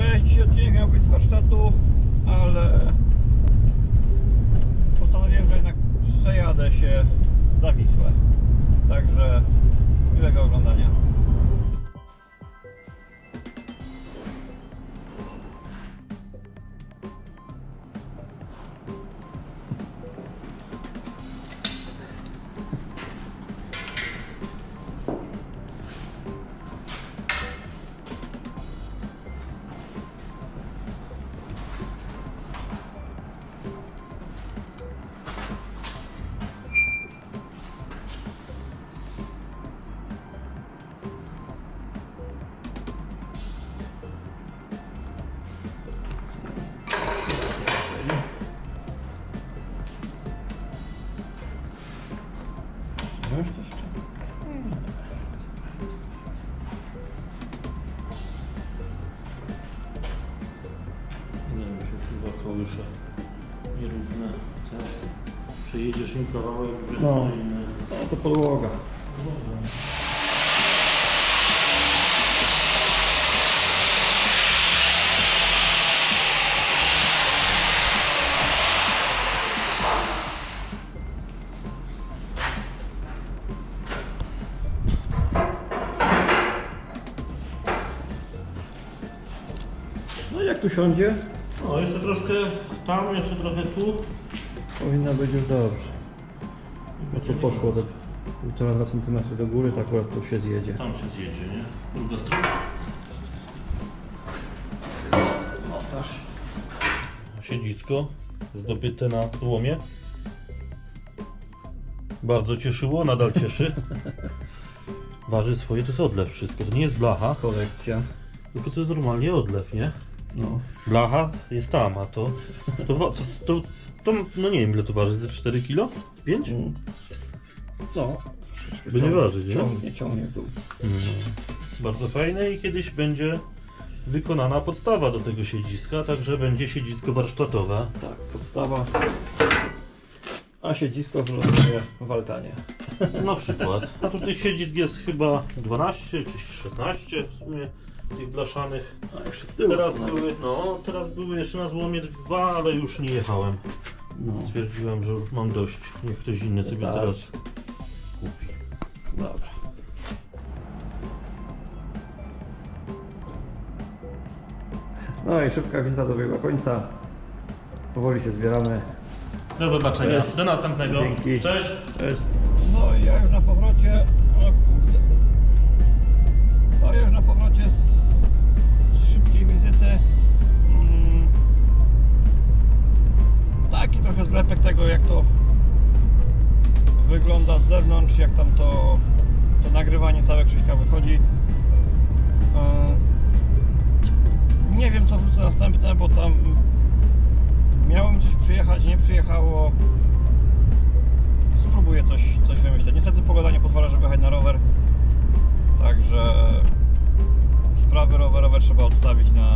Cześć, dzisiaj odcinek miał być z warsztatu, ale postanowiłem, że jednak przejadę się za Wisłę. Także miłego oglądania. Wziąć coś czy? Nie wiem, się chyba kołysze nierówne. Tak. Przejedziesz im kawałek, jest No. No to podłoga. No jak tu siądzie, No jeszcze troszkę tam, jeszcze trochę tu. powinno być już dobrze. No to poszło do 1,5-2 cm do góry, tak akurat tu się zjedzie. Tam się zjedzie, nie? Druga strona. Montaż. Siedzisko zdobyte na złomie. Bardzo cieszyło, nadal cieszy. Waży swoje, to jest odlew wszystko. To nie jest blacha, Kolekcja. tylko to jest normalnie odlew, nie? No. Blacha jest tam, a to. To, wa- to, to, to no nie wiem ile to waży, ze 4 kg? Z 5? Mm. No, troszeczkę By nie ważyć, nie? Ciągnie, ciągnie w dół. Bardzo fajne i kiedyś będzie wykonana podstawa do tego siedziska, także będzie siedzisko warsztatowe. Tak, podstawa. A siedzisko wyląduje w altanie. Na przykład. A tu tych siedzisk jest chyba 12 czy 16 w sumie tych blaszanych. A jeszcze z tyłu Teraz są nawet. były, no, teraz były jeszcze na złomie dwa, ale już nie jechałem. No, Stwierdziłem, że już mam dość. Niech ktoś inny sobie Wystarczy. teraz kupi. dobra. No i szybka wizyta dobiegła końca. Powoli się zbieramy. Do zobaczenia. Cześć. Do następnego. Dzięki. Cześć. Cześć. No i ja już na powrocie. Zlepek tego jak to wygląda z zewnątrz, jak tam to, to nagrywanie całe Krzyśka wychodzi. E, Nie wiem co wrócę następne, bo tam miało mi coś przyjechać, nie przyjechało spróbuję coś, coś wymyśleć. Niestety pogoda nie pozwala, żeby jechać na rower. Także sprawy rowerowe trzeba odstawić na,